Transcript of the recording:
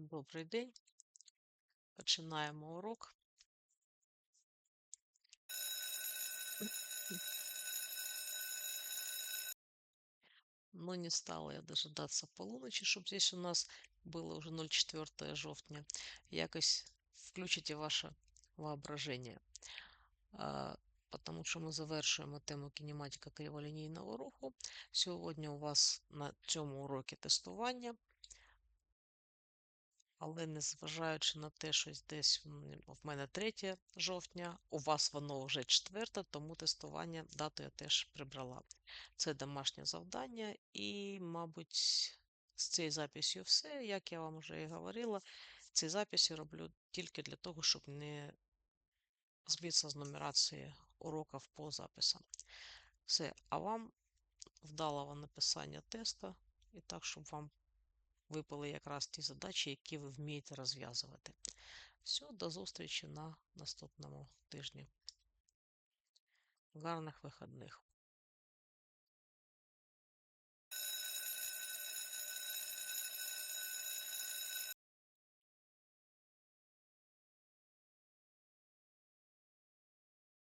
Добрий день. Починаємо урок. Но не стала я дожидаться полуночи, щоб здесь у нас было уже 04 жовтня. Якось включите ваше воображення. Потому що ми завершуємо тему кінематика криволінійного руху. Сьогодні у вас на цьому уроці тестування. Але незважаючи на те, що десь в мене 3 жовтня, у вас воно вже 4, тому тестування дату я теж прибрала. Це домашнє завдання, і, мабуть, з цією записью все. Як я вам вже і говорила, ці записи роблю тільки для того, щоб не збитися з нумерації уроків по записам. Все, а вам вдалого написання теста, і так, щоб вам випали якраз ті задачі, які ви вмієте розв'язувати. Все, до зустрічі на наступному тижні. Гарних вихідних!